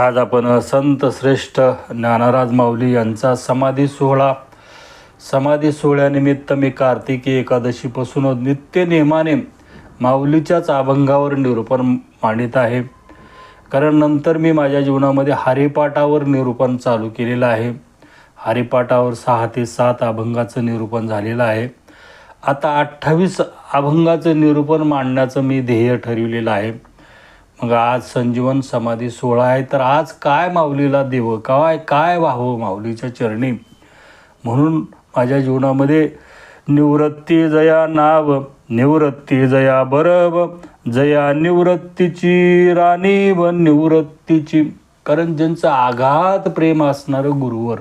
आज आपण संत श्रेष्ठ ज्ञानराज माऊली यांचा समाधी सोहळा. समाधी सोहळ्यानिमित्त मी कार्तिकी एकादशीपासून नित्य नेमाने माऊलीच्याच अभंगावर निरूपण मांडित आहे. कारण नंतर मी माझ्या जीवनामध्ये हरिपाठावर निरूपण चालू केलेलं आहे. हरिपाठावर सहा ते सात अभंगाचं निरूपण झालेलं आहे. आता अठ्ठावीस अभंगाचं निरूपण मांडण्याचं मी ध्येय ठरवलेलं आहे. मग आज संजीवन समाधी सोहळा आहे तर आज काय माऊलीला देवं? काय काय व्हावं माऊलीच्या चरणी? म्हणून माझ्या जीवनामध्ये निवृत्ती जया नाव निवृत्ती जया बरब जया निवृत्तीची राणी व निवृत्तीची. कारण ज्यांचं आघात प्रेम असणारं गुरुवर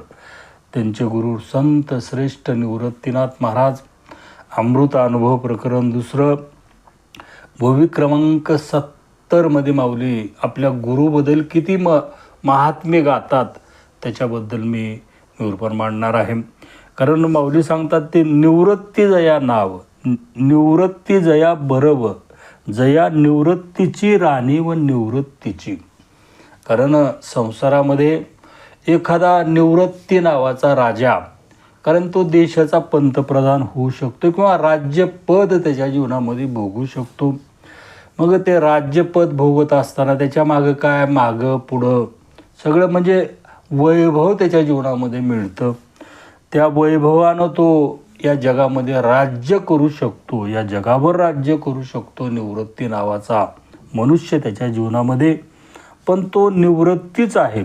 त्यांचे गुरु संत श्रेष्ठ निवृत्तीनाथ महाराज अमृत अनुभव प्रकरण दुसरं भोवी क्रमांक सत्तरमध्ये माऊली आपल्या गुरुबद्दल किती म महात्म्य गातात त्याच्याबद्दल मी निरूपण मांडणार आहे. कारण माऊली सांगतात ते निवृत्ती जया नाव निवृत्ती जया बरव जया निवृत्तीची राणी व निवृत्तीची. कारण संसारामध्ये एखादा निवृत्ती नावाचा राजा कारण तो देशाचा पंतप्रधान होऊ शकतो किंवा राज्यपद त्याच्या जीवनामध्ये भोगू शकतो. मग ते राज्यपद भोगत असताना त्याच्या मागं काय? मागं पुढं. सगळं म्हणजे वैभव त्याच्या जीवनामध्ये मिळतं. त्या वैभवानं तो या जगामध्ये राज्य करू शकतो. या जगावर राज्य करू शकतो निवृत्ती नावाचा मनुष्य त्याच्या जीवनामध्ये. पण तो निवृत्तीच आहे.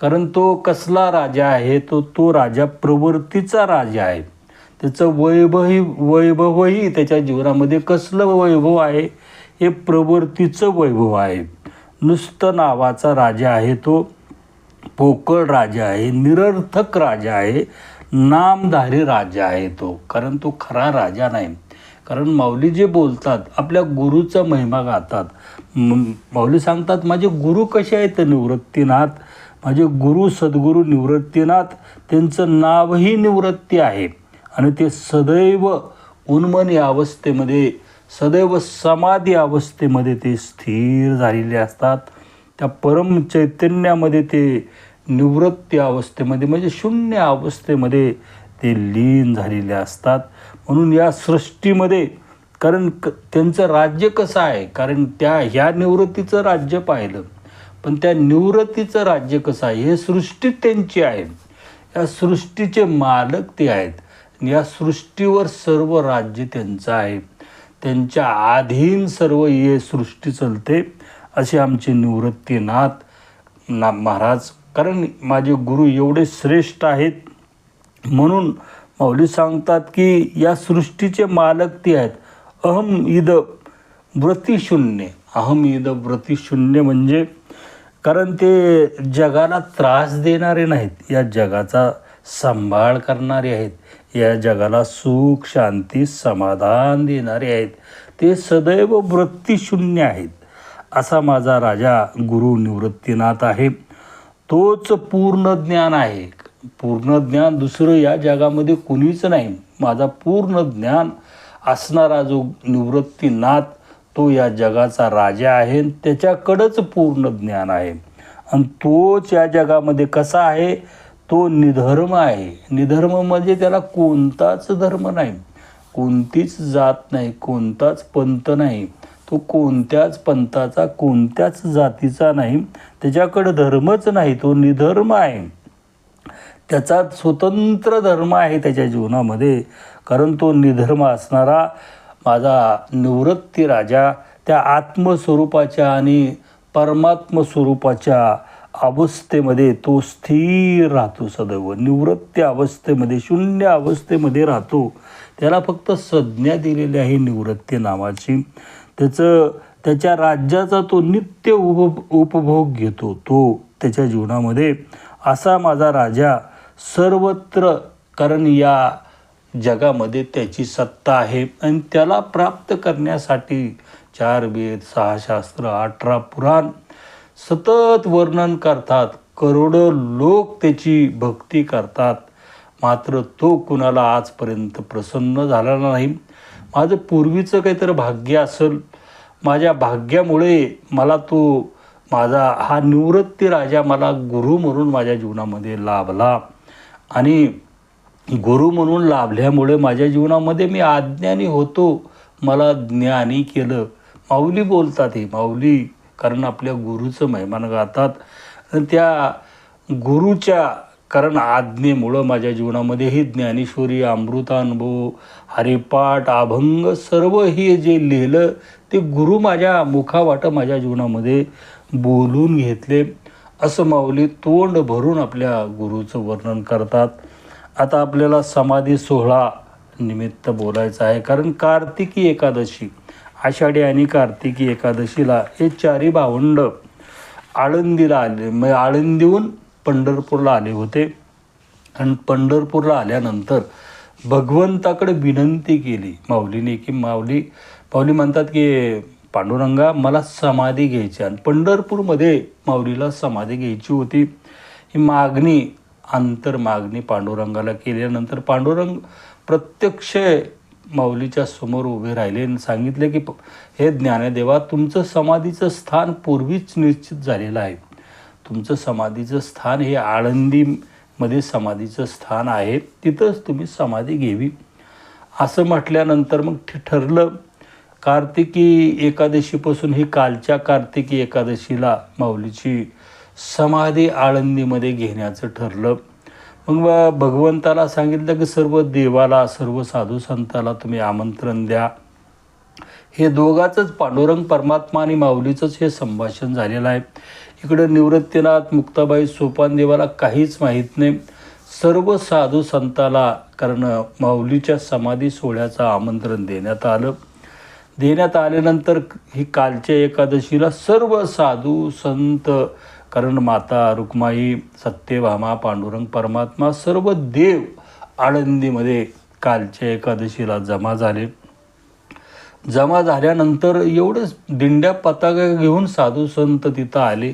कारण तो कसला राजा आहे? तो तो राजा प्रवृत्तीचा राजा आहे. त्याचं वैभवही वैभवही त्याच्या जीवनामध्ये कसलं वैभव आहे? हे प्रवृत्तीचं वैभव आहे. नुसतं नावाचा राजा आहे तो पोकळ राजा आहे निरर्थक राजा आहे नामधारी राजा आहे तो. कारण तो खरा राजा नाही. कारण माऊली जे बोलतात आपल्या गुरुचा महिमा गातात. माऊली सांगतात माझे गुरु कसे आहेत निवृत्तीनाथ? माझे गुरु सद्गुरू निवृत्तीनाथ? त्यांचं नावही निवृत्ती आहे. आणि ते सदैव उन्मनी अवस्थेमध्ये सदैव समाधी अवस्थेमध्ये ते स्थिर झालेले असतात. त्या परम चैतन्यामध्ये ते निवृत्ती अवस्थेमध्ये म्हणजे शून्य अवस्थेमध्ये ते लीन झालेले असतात. म्हणून या सृष्टीमध्ये कारण क त्यांचं राज्य कसं आहे? कारण त्या ह्या निवृत्तीचं राज्य पाहिलं. पण त्या निवृत्तीचं राज्य कसं आहे? हे सृष्टीत त्यांची आहे. या सृष्टीचे मालक ते आहेत. या सृष्टीवर सर्व राज्य त्यांचं आहे. त्यांच्या आधीन सर्व ये सृष्टी चलते असे आमचे निवृत्तीनाथ ना महाराज. कारण माझे गुरु एवढे श्रेष्ठ आहेत म्हणून माऊली सांगतात की या सृष्टीचे मालक ते आहेत. अहम इद व्रतीशून्य. अहम इद व्रतीशून्य म्हणजे कारण ते जगाला त्रास देणारे नाहीत. या जगाचा सांभाळ करणारे आहेत. या जगाला सुख शांती समाधान देणारे आहेत. ते सदैव वृत्तीशून्य आहेत. असा माझा राजा गुरु निवृत्तीनाथ आहे. तोच पूर्ण ज्ञान आहे. पूर्ण ज्ञान दुसरं या जगामध्ये कुणीच नाही. माझा पूर्ण ज्ञान असणारा जो निवृत्तीनाथ तो या जगाचा राजा आहे आणि त्याच्याकडंच पूर्ण ज्ञान आहे. आणि तोच या जगामध्ये कसा आहे? तो निधर्म आहे. निधर्म म्हणजे त्याला कोणताच धर्म नाही. कोणतीच जात नाही कोणताच पंथ नाही. तो कोणत्याच पंथाचा कोणत्याच जातीचा नाही. त्याच्याकडं धर्मच नाही तो निधर्म आहे. त्याचा स्वतंत्र धर्म आहे त्याच्या जीवनामध्ये. कारण तो निधर्म असणारा माझा निवृत्ती राजा त्या आत्मस्वरूपाच्या आणि परमात्म स्वरूपाच्या अवस्थेमध्ये तो स्थिर राहतो सदैव. निवृत्ती अवस्थेमध्ये शून्य अवस्थेमध्ये राहतो. त्याला फक्त संज्ञा दिलेली आहे निवृत्ती नावाची. त्याचं त्याच्या राज्याचा तो नित्य उप उपभोग घेतो. तो त्याच्या जीवनामध्ये असा माझा राजा सर्वत्र कारण या जगामध्ये त्याची सत्ता आहे. आणि त्याला प्राप्त करण्यासाठी चार वेद सहा शास्त्र अठरा पुराण सतत वर्णन करतात. करोडो लोक त्याची भक्ती करतात. मात्र तो कुणाला आजपर्यंत प्रसन्न झाला नाही. माझं पूर्वीचं काहीतरी भाग्य असेल. माझ्या भाग्यामुळे मला तो माझा हा निवृत्ती राजा मला गुरु म्हणून माझ्या जीवनामध्ये लाभला. आणि गुरु म्हणून लाभल्यामुळे माझ्या जीवनामध्ये मी आज्ञानी होतो. मला ज्ञानी केलं. माऊली बोलतात हे. माऊली कारण आपल्या गुरुचं महिमान गातात. आणि त्या गुरुच्या कारण आज्ञेमुळं माझ्या जीवनामध्ये ही ज्ञानेश्वरी अमृतानुभव हरिपाठ अभंग सर्व हे जे लिहिलं ते गुरु माझ्या मुखावाट माझ्या जीवनामध्ये बोलून घेतले. असं माऊली तोंड भरून आपल्या गुरुचं वर्णन करतात. आता आपल्याला समाधी सोहळा निमित्त बोलायचं आहे. कारण कार्तिकी एकादशी आषाढी आणि कार्तिकी एकादशीला हे चारी भावंड आळंदीला आले. म्हणजे आळंदीहून पंढरपूरला आले होते. आणि पंढरपूरला आल्यानंतर भगवंताकडे विनंती केली माऊलीने की माऊली माऊली म्हणतात की पांडुरंगा मला समाधी घ्यायची. आणि पंढरपूरमध्ये माऊलीला समाधी घ्यायची होती. ही मागणी अंतर मागणी पांडुरंगाला केल्यानंतर पांडुरंग प्रत्यक्ष माऊलीच्या समोर उभे राहिले आणि सांगितले की हे ज्ञानदेवा तुमचं समाधीचं स्थान पूर्वीच निश्चित झालेलं आहे. तुमचं समाधीचं स्थान हे आळंदीमध्ये समाधीचं स्थान आहे. तिथंच तुम्ही समाधी घ्यावी. असं म्हटल्यानंतर मग ते ठरलं कार्तिकी एकादशीपासून ही कालच्या कार्तिकी एकादशीला माऊलीची समाधी आळंदीमध्ये घेण्याचं ठरलं. मग भगवंताला सांगितलं की सर्व देवाला सर्व साधू संताला तुम्ही आमंत्रण द्या. हे दोघाचंच पांडुरंग परमात्मा आणि माऊलीचंच हे संभाषण झालेलं आहे. इकडं निवृत्तीनाथ मुक्ताबाई सोपान देवाला काहीच माहीत नाही. सर्व साधू संताला कारण माऊलीच्या समाधी सोहळ्याचं आमंत्रण देण्यात आलं. देण्यात आल्यानंतर ही कालच्या एकादशीला सर्व साधू संत कारण माता रुक्माई सत्यभामा पांडुरंग परमात्मा सर्व देव आळंदीमध्ये कालच्या एकादशीला जमा झाले. जमा झाल्यानंतर एवढंच दिंड्या पताका घेऊन साधू संत तिथं आले.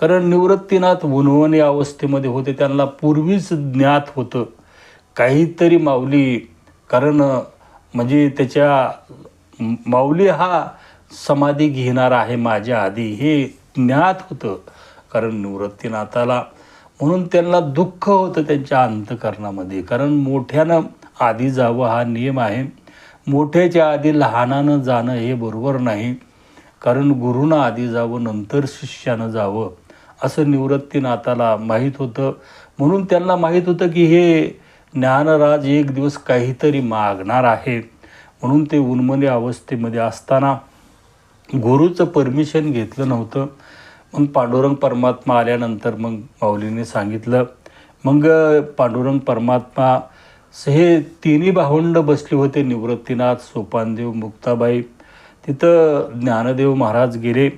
कारण निवृत्तीनाथ उन्वणी अवस्थेमध्ये होते त्यांना पूर्वीच ज्ञात होतं. काहीतरी माऊली कारण म्हणजे त्याच्या माऊली हा समाधी घेणार आहे माझ्या आधी हे ज्ञात होतं. कारण निवृत्तीनाथाला म्हणून त्यांना दुःख होतं त्यांच्या अंतकरणामध्ये. कारण मोठ्यानं आधी जावं हा नियम आहे. मोठ्याच्या आधी लहानानं जाणं हे बरोबर नाही. कारण गुरुनं आधी जावं नंतर शिष्यानं जावं असं निवृत्तीनाथाला माहीत होतं. म्हणून त्यांना माहीत होतं की हे ज्ञानराज एक दिवस काहीतरी मागणार आहे. म्हणून ते उन्मनी अवस्थेमध्ये असताना गुरुचं परमिशन घेतलं नव्हतं. मग पांडुरंग परमात्मा आल्यानंतर मग माऊलीने सांगितलं मग पांडुरंग परमात्मा हे तिन्ही भावंड बसले होते निवृत्तीनाथ सोपानदेव मुक्ताबाई. तिथं ज्ञानदेव महाराज गेले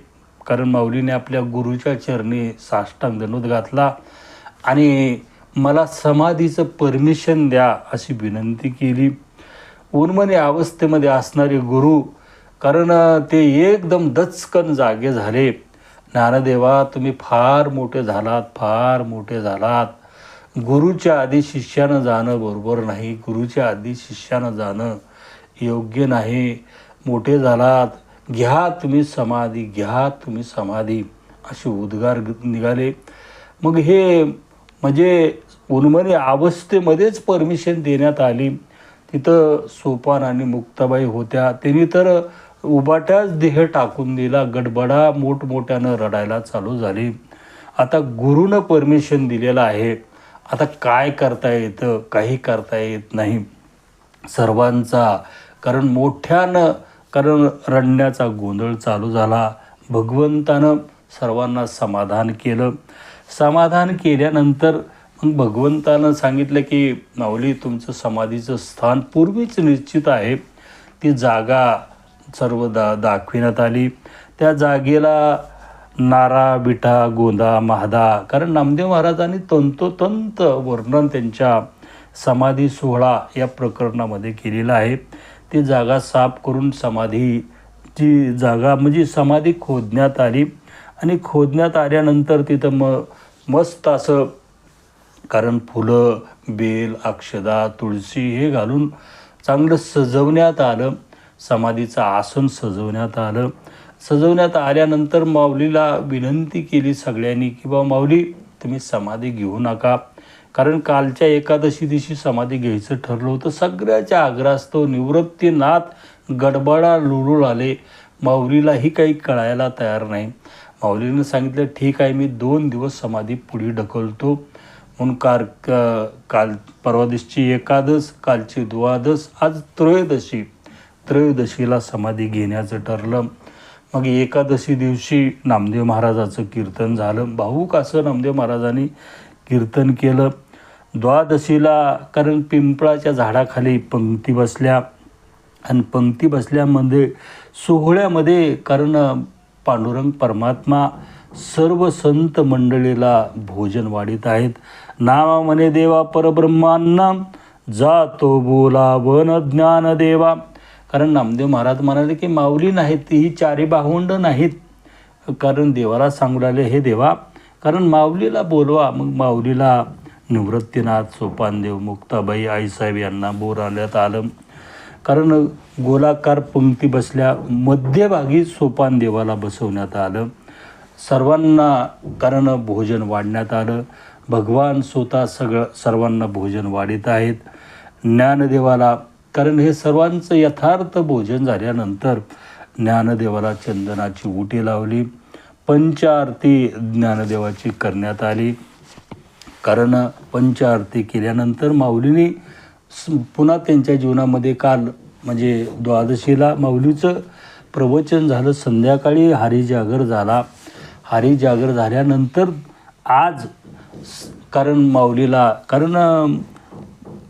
कारण माऊलीने आपल्या गुरुच्या चरणी साष्टांग दंडोत घातला आणि मला समाधीचं परमिशन द्या अशी विनंती केली. उन्मनी अवस्थेमध्ये असणारे गुरु कारण ते एकदम दचकन जागे झाले. ज्ञानदेवा तुम्ही फार मोठे झालात फार मोठे झालात. गुरुच्या आधी शिष्यानं जाणं बरोबर नाही. गुरुच्या आधी शिष्यानं जाणं योग्य नाही. मोठे झालात घ्या तुम्ही समाधी घ्या तुम्ही समाधी. असे उद्गार निघाले. मग हे म्हणजे उन्मनी अवस्थेमध्येच परमिशन देण्यात आली. तिथं सोपान आणि मुक्ताबाई होत्या. त्यांनी तर उबाट्याच देह टाकून दिला. गडबडा मोठमोठ्यानं रडायला चालू झाली. आता गुरुनं परमिशन दिलेलं आहे. आता काय करता येतं? काही करता येत नाही. सर्वांचा कारण मोठ्यानं कारण रडण्याचा गोंधळ चालू झाला. भगवंतानं सर्वांना समाधान केलं. समाधान केल्यानंतर मग भगवंतानं सांगितलं की माऊली तुमचं समाधीचं स्थान पूर्वीच निश्चित आहे. ती जागा सर्व दा दाखविण्यात आली. त्या जागेला नारा बिठा गोंदा महादा कारण नामदेव महाराजांनी तंतोतंत वर्णन त्यांच्या समाधी सोहळा या प्रकरणामध्ये केलेला आहे. ती जागा साफ करून समाधी ती जागा म्हणजे समाधी खोदण्यात आली आणि खोदण्यात आल्यानंतर तिथं म मस्त असं कारण फुलं बेल अक्षदा तुळशी हे घालून चांगलं सजवण्यात आलं. समाधीचं आसन सजवण्यात आलं. सजवण्यात आल्यानंतर माऊलीला विनंती केली सगळ्यांनी की बाबा माऊली तुम्ही समाधी घेऊ नका. कारण कालच्या एकादशी दिवशी समाधी घ्यायचं ठरलं होतं. सगळ्याच्या आग्रास्तव निवृत्तीनाथ गडबडा लुळूळ आले. माऊलीलाही काही कळायला तयार नाही. माऊलीनं सांगितलं ठीक आहे मी दोन दिवस समाधी पुढे ढकलतो. म्हणून कार क- काल परवा दिवशी एकादश कालची द्वादश आज त्रयोदशी. त्रयोदशीला समाधी घेण्याचं ठरलं. मग एकादशी दिवशी नामदेव महाराजाचं कीर्तन झालं. भाऊक असं नामदेव महाराजांनी कीर्तन केलं. द्वादशीला कारण पिंपळाच्या झाडाखाली पंक्ती बसल्या. आणि पंक्ती बसल्यामध्ये सोहळ्यामध्ये कारण पांडुरंग परमात्मा सर्व संत मंडळीला भोजन वाढीत आहेत. नामा म्हणे देवा परब्रह्मांना जातो बोला वन ज्ञान देवा कारण नामदेव महाराज म्हणाले की माऊली नाहीत ही चारी बाहुंड नाहीत. कारण देवाला सांगू लागले हे देवा कारण माऊलीला बोलवा. मग माऊलीला निवृत्तीनाथ सोपानदेव मुक्ताबाई आईसाहेब यांना बोर आल्यात आलं. कारण गोलाकार पंक्ती बसल्या मध्यभागी सोपानदेवाला बसवण्यात आलं. सर्वांना कारण भोजन वाढण्यात आलं. भगवान स्वतः सगळं सर्वांना भोजन वाढीत आहेत. ज्ञानदेवाला कारण हे सर्वांचं यथार्थ भोजन झाल्यानंतर ज्ञानदेवाला चंदनाची उटी लावली. पंचारती ज्ञानदेवाची करण्यात आली. कारण पंचारती केल्यानंतर माऊलीने पुन्हा त्यांच्या जीवनामध्ये काल म्हणजे द्वादशीला माऊलीचं प्रवचन झालं. संध्याकाळी हरिजागर झाला. हरिजागर झाल्यानंतर आज कारण माऊलीला कारण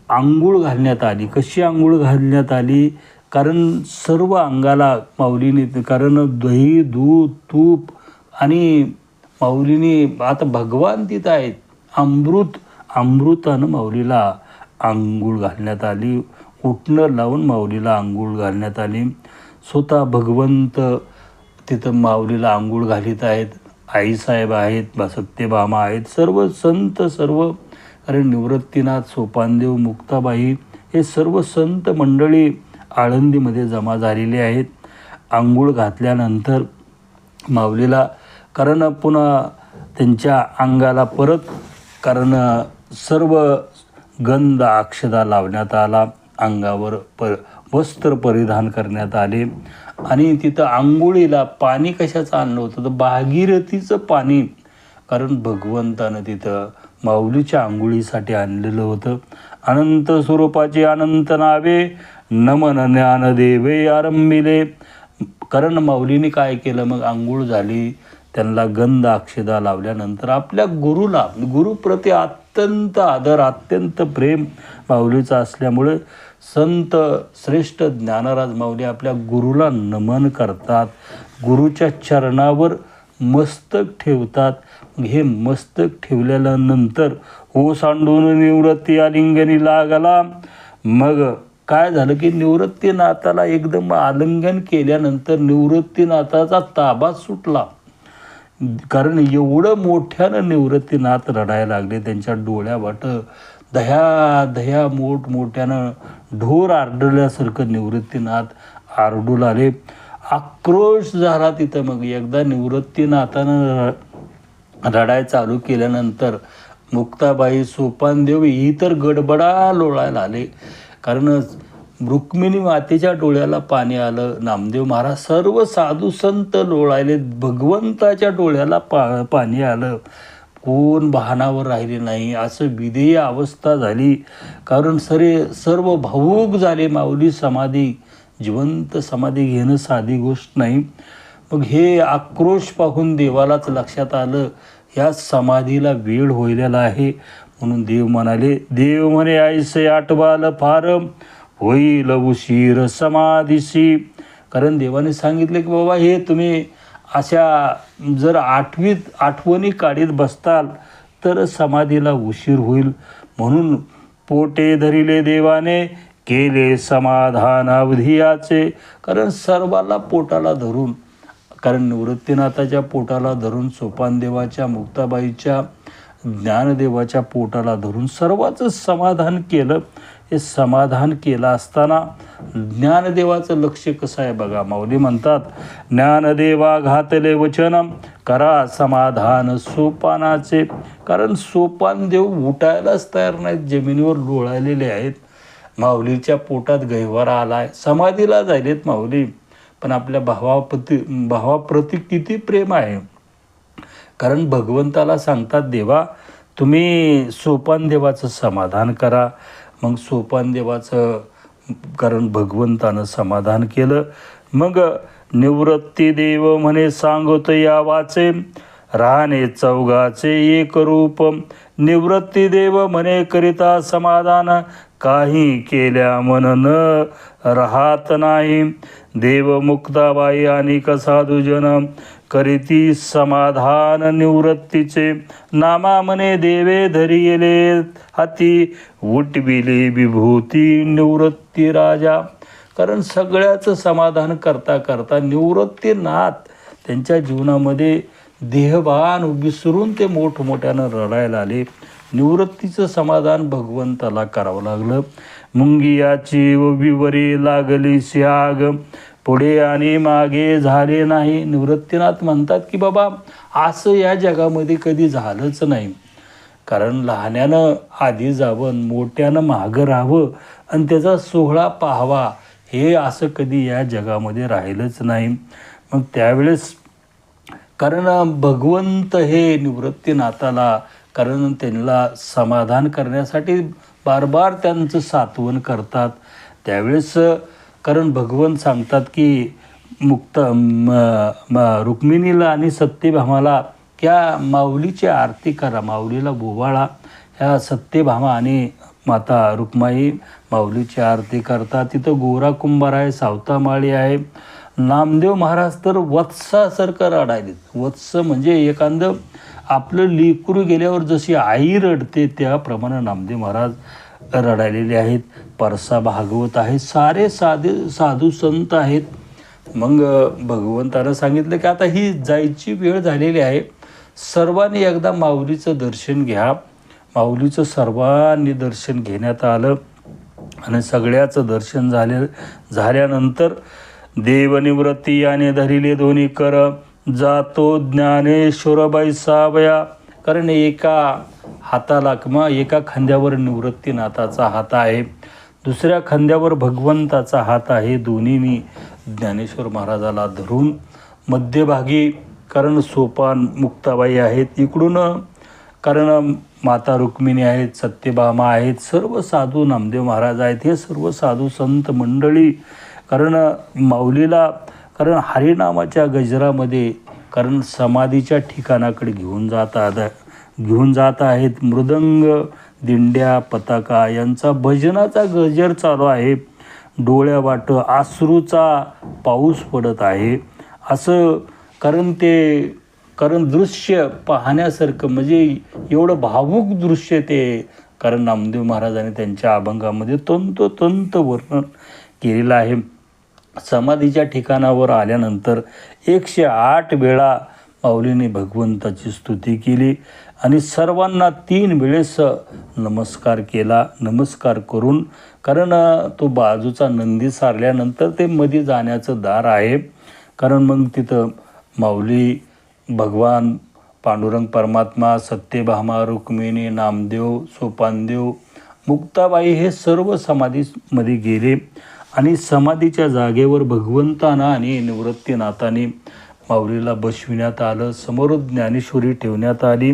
आंघोळ घालण्यात आली. कशी आंघोळ घालण्यात आली? कारण सर्व अंगाला माऊलीने कारण दही दूध तूप आणि माऊलीने आता भगवान तिथं आहेत. अमृत अमृतानं माऊलीला आंघोळ घालण्यात आली. उठणं लावून माऊलीला आंघोळ घालण्यात आली. स्वतः भगवंत तिथं माऊलीला आंघोळ घालीत आहेत. आईसाहेब आहेत बा सत्यभामा आहेत. सर्व संत सर्व कारण निवृत्तीनाथ सोपानदेव मुक्ताबाई हे सर्व संत मंडळी आळंदीमध्ये जमा झालेली आहेत. आंघोळ घातल्यानंतर माऊलीला कारण पुन्हा त्यांच्या अंगाला परत कारण सर्व गंध अक्षदा लावण्यात आला अंगावर प वस्त्र परिधान करण्यात आले. आणि तिथं आंघोळीला पाणी कशाचं आणलं होतं? तर भागीरथीचं पाणी. कारण भगवंतानं तिथं माऊलीच्या आंघोळीसाठी आणलेलं होतं. अनंत स्वरूपाचे अनंत नावे नमन ज्ञान देवे आरंभिले. कारण माऊलीने काय केलं? मग आंघोळ झाली. त्यांना गंध अक्षदा लावल्यानंतर आपल्या गुरुला गुरुप्रती अत्यंत आदर अत्यंत प्रेम माऊलीचा असल्यामुळे संत श्रेष्ठ ज्ञानराज माऊली आपल्या गुरुला नमन करतात. गुरुच्या चरणावर मस्तक ठेवतात. हे मस्तक ठेवल्यानंतर ओ सांडून निवृत्ती आलिंगनी लागला. मग काय झालं की निवृत्तीनाथाला एकदम आलिंगन केल्यानंतर निवृत्तीनाथाचा ताबा सुटला. कारण एवढं मोठ्यानं निवृत्तीनाथ रडायला लागले. त्यांच्या डोळ्यावाट दह्या दह्या मोठमोठ्यानं ढोर आरडल्यासारखं निवृत्तीनाथ आरडू लागले. आक्रोश झाला तिथं मग. एकदा निवृत्तीनाथानं र- रडाय चालू केल्यानंतर मुक्ताबाई सोपानदेव ही तर गडबडा लोळायला आले. कारण रुक्मिणी मातेच्या डोळ्याला पाणी आलं. नामदेव महाराज सर्व साधू संत लोळायले. भगवंताच्या डोळ्याला पा पाणी आलं. कोण भानावर राहिले नाही. असं विधेय अवस्था झाली. कारण सरे सर्व भावूक झाले माऊली समाधी. जिवंत समाधी घेणं साधी गोष्ट नाही. मग हे आक्रोश पाहून देवालाच लक्षात आलं या समाधीला वेळ होईलेला आहे. म्हणून देव म्हणाले देव म्हणे आईसे आठवाल फार होईल उशीर समाधीशी. कारण देवाने सांगितले की बाबा हे तुम्ही अशा जर आठवीत आठवणी काढीत बसताल तर समाधीला उशीर होईल. म्हणून पोटे धरिले देवाने केले समाधान अवधियाचे कारण सर्वाला पोटाला धरून कारण निवृत्तीनाथाच्या पोटाला धरून सोपानदेवाच्या मुक्ताबाईच्या ज्ञानदेवाच्या पोटाला धरून सर्वाचं समाधान केलं. हे समाधान केलं असताना ज्ञानदेवाचं लक्ष कसं आहे बघा माऊली म्हणतात ज्ञानदेवा घातले वचन करा समाधान सोपानाचे. कारण सोपानदेव उठायलाच तयार नाहीत जमिनीवर लोळालेले आहेत. माऊलीच्या पोटात गहिवारा आलाय. समाधीला जायलेत माऊली. पण आपल्या भावाप्रती भावाप्रती किती प्रेम आहे. कारण भगवंताला सांगतात देवा तुम्ही सोपान देवाचं समाधान करा. मग सोपान देवाचं कारण भगवंतानं समाधान केलं. मग निवृत्ती देव म्हणे सांगत या वाचे राहणे चौघाचे एक रूप. निवृत्ती देव म्हणे करिता समाधान काही केल्या मन न राहत नाही. देवमुक्ताबाई आणि कसाधुजन करीती समाधान निवृत्तीचे नामा म्हणे देवे गेले हाती उठविले विभूती निवृत्ती राजा. कारण सगळ्याचं समाधान करता करता निवृत्तीनाथ त्यांच्या जीवनामध्ये देहभान विसरून ते मोठमोठ्यानं रडायला आले. निवृत्तीचं समाधान भगवंताला करावं लागलं. मुंगियाची व विवरी लागली स्याग पुढे आणि मागे झाले नाही. निवृत्तीनाथ म्हणतात की बाबा असं या जगामध्ये कधी झालंच नाही. कारण लहान्यानं आधी जावं मोठ्यानं मागं राहावं आणि त्याचा सोहळा पाहावा. हे असं कधी या जगामध्ये राहिलंच नाही. मग त्यावेळेस कारण भगवंत हे निवृत्तीनाथाला कारण त्यांना समाधान करण्यासाठी बार बार त्यांचं सात्वन करतात. त्यावेळेस कारण भगवंत सांगतात की मुक्त म रुक्मिणीला आणि सत्यभामाला त्या माऊलीची आरती करा माऊलीला बोवाळा. ह्या सत्यभामा आणि माता रुक्माई माऊलीची आरती करतात. तिथं गोरा कुंभार आहे सावतामाळी आहे. नामदेव महाराज तर वत्सासारखं रडायलेत वत्स म्हणजे एखादं आपलं लेकरू गेल्यावर जशी आई रडते त्याप्रमाणे नामदेव महाराज रडायलेले आहेत. परसा भागवत आहे सारे साधे साधू संत आहेत. मग भगवंतानं सांगितलं की आता ही जायची वेळ झालेली आहे. सर्वांनी एकदा माऊलीचं दर्शन घ्या. माऊलीचं सर्वांनी दर्शन घेण्यात आलं. आणि सगळ्याचं दर्शन झाले झाल्यानंतर देवनिवृत्ती याने धरिले दोन्ही कर. जातो ज्ञानेश्वरबाई सावया कारण एका हाताला किंवा एका खांद्यावर निवृत्तीनाथाचा हात आहे. दुसऱ्या खांद्यावर भगवंताचा हात आहे. दोन्हीनी ज्ञानेश्वर महाराजाला धरून मध्यभागी कारण सोपान मुक्ताबाई आहेत. इकडून कारण माता रुक्मिणी आहेत सत्यभामा आहेत सर्व साधू नामदेव महाराज आहेत. हे सर्व साधू संत मंडळी कारण माऊलीला कारण हरिनामाच्या गजरामध्ये कारण समाधीच्या ठिकाणाकडे घेऊन जातात घेऊन जात आहेत मृदंग दिंड्या पताका यांचा भजनाचा गजर चालू आहे. डोळ्यावाटं आसरूचा पाऊस पडत आहे. असं कारण ते कारण दृश्य पाहण्यासारखं म्हणजे एवढं भावूक दृश्य ते कारण नामदेव महाराजांनी त्यांच्या अभंगामध्ये तंतोतंत वर्णन केलेलं आहे. समाधीच्या ठिकाणावर आल्यानंतर एकशे आठ वेळा माऊलीने भगवंताची स्तुती केली आणि सर्वांना तीन वेळेस नमस्कार केला नमस्कार करून कारण तो बाजूचा नंदी सारल्यानंतर ते मध्ये जाण्याचं दार आहे. कारण मग तिथं माऊली भगवान पांडुरंग परमात्मा सत्यभामा रुक्मिणी नामदेव सोपानदेव मुक्ताबाई हे सर्व समाधीमध्ये गेले. आणि समाधीच्या जागेवर भगवंताना आणि निवृत्तीनाथाने माऊलीला बसविण्यात आलं. समोर ज्ञानेश्वरी ठेवण्यात आली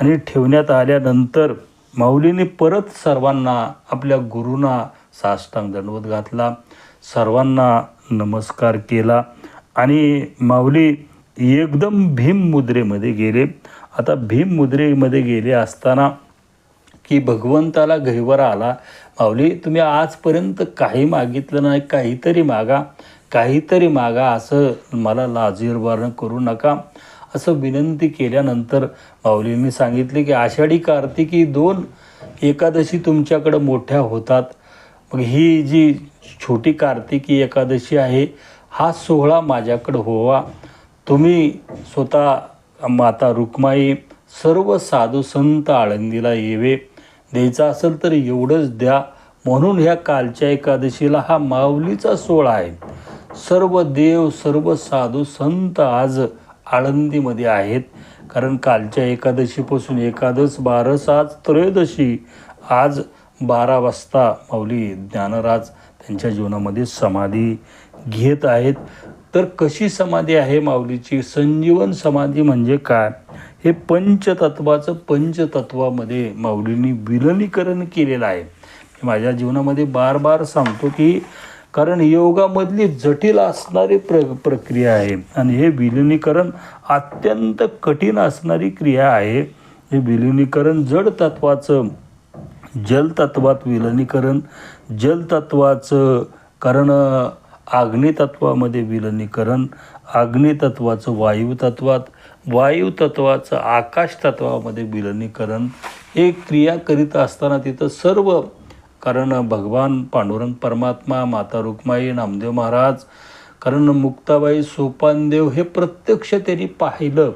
आणि ठेवण्यात आल्यानंतर माऊलीने परत सर्वांना आपल्या गुरूंना साष्टांग दंडवत घातला. सर्वांना नमस्कार केला आणि माऊली एकदम भीम मुद्रेमध्ये गेले. आता भीम मुद्रेमध्ये गेले असताना की भगवंताला गहिवर आला. माऊली तुम्ही आजपर्यंत काही मागितलं नाही काहीतरी मागा. काहीतरी मागा असं मला लाजीरवारण करू नका. असं विनंती केल्यानंतर माऊलींनी सांगितले की आषाढी कार्तिकी दोन एकादशी तुमच्याकडं मोठ्या होतात. मग ही जी छोटी कार्तिकी एकादशी आहे हा सोहळा माझ्याकडं होवा तुम्ही स्वतः माता रुक्माई सर्व साधू संत आळंदीला येवे. द्यायचा असेल तर एवढंच द्या. म्हणून ह्या कालच्या एकादशीला हा माऊलीचा सोहळा आहे. सर्व देव सर्व साधू संत आज आळंदीमध्ये आहेत. कारण कालच्या एकादशीपासून एकादश बारस आज त्रयोदशी आज बारा वाजता माऊली ज्ञानराज त्यांच्या जीवनामध्ये समाधी घेत आहेत. तर कशी समाधी आहे माऊलीची? संजीवन समाधी म्हणजे काय? हे पंचतत्वाचं पंचतत्वामध्ये माऊलींनी विलनीकरण केलेलं आहे. मी माझ्या जीवनामध्ये बार बार सांगतो की कारण योगामधली जटिल असणारी प्र प्रक्रिया आहे आणि हे विलिनीकरण अत्यंत कठीण असणारी क्रिया आहे. हे विलिनीकरण जड तत्वाचं जलतत्वात विलनीकरण जलतत्वाचं कारण अग्नितत्वामध्ये विलनीकरण अग्नितत्वाचं वायुतत्वात वायुतत्वाचं आकाश तत्वामध्ये विलनीकरण हे क्रिया करीत असताना तिथं सर्व कारण भगवान पांडुरंग परमात्मा माता रुक्माई नामदेव महाराज कारण मुक्ताबाई सोपानदेव हे प्रत्यक्ष त्यांनी पाहिलं.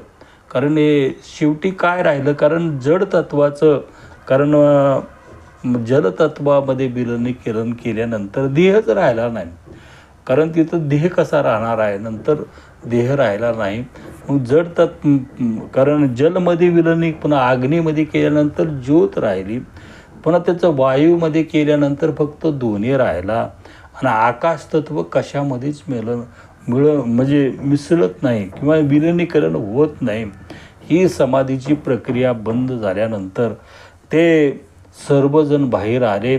कारण हे शेवटी काय राहिलं? कारण जड तत्वाचं कारण जलतत्वामध्ये विलनीकरण केल्यानंतर देहच राहिला नाही. कारण तिथं देह कसा राहणार आहे? नंतर देह राहिला नाही. मग जड तत् कारण जलमध्ये विलनी पुन्हा अग्नीमध्ये केल्यानंतर ज्योत राहिली. पुन्हा त्याचं वायूमध्ये केल्यानंतर फक्त दोन्ही राहिला. आणि आकाश तत्व कशामध्येच मिळ मिळ म्हणजे मिसळत नाही किंवा विलनीकरण होत नाही. ही समाधीची प्रक्रिया बंद झाल्यानंतर ते सर्वजण बाहेर आले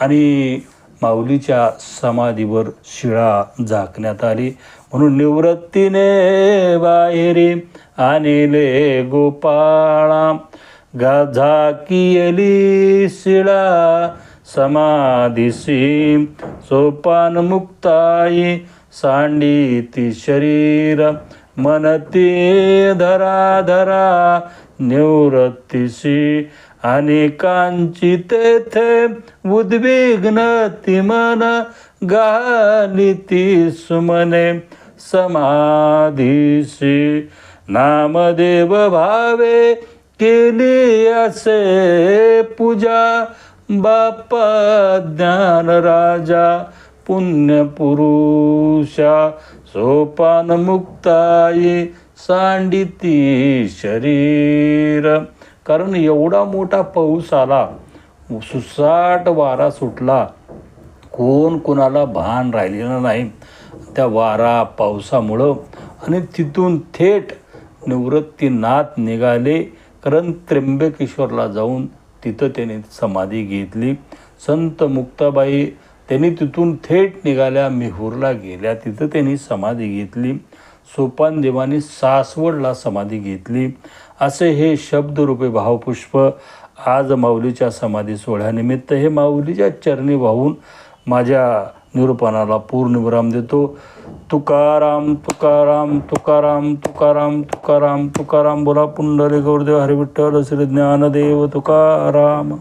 आणि माऊलीच्या समाधीवर शिळा झाकण्यात आली. म्हणून निवृत्तीने बाहेरी आणले गोपाळा. गाझा कियली शिळा समाधीशी सोपान मुक्ताई सांडीती शरीर. मनती धरा धरा निवृत्तीशी अनेकांची तेथे उद्विग्न ती मन गालिती सुमने समाधीशी. नामदेव भावे केली असे पूजा. बाप्पा ज्ञान राजा पुण्यपुरुषा. सोपान मुक्ताई सांडिती शरीर. कारण एवढा मोठा पाऊस आला सुसाट वारा सुटला. कोण कोणाला भान राहिलेलं नाही. त्या वारा पावसामुळं आणि तिथून थेट निवृत्तीनाथ निघाले. कारण त्र्यंबकेश्वरला जाऊन तिथं त्याने समाधी घेतली. संत मुक्ताबाई त्यांनी तिथून थेट निघाल्या. मेहूरला गेल्या. तिथं त्यांनी समाधी घेतली. सोपान देवानी सासवडला समाधी घेतली. असे हे शब्दरूपे भावपुष्प आज माऊलीच्या समाधी सोहळ्यानिमित्त हे माऊलीच्या चरणी वाहून माझ्या निरूपणाला पूर्णविराम देतो. तुकाराम तुकाराम तुकाराम तुकाराम तुकाराम तुकाराम बोला पुंडले गौरदेव हरिविठ्ठल श्री ज्ञानदेव तुकाराम.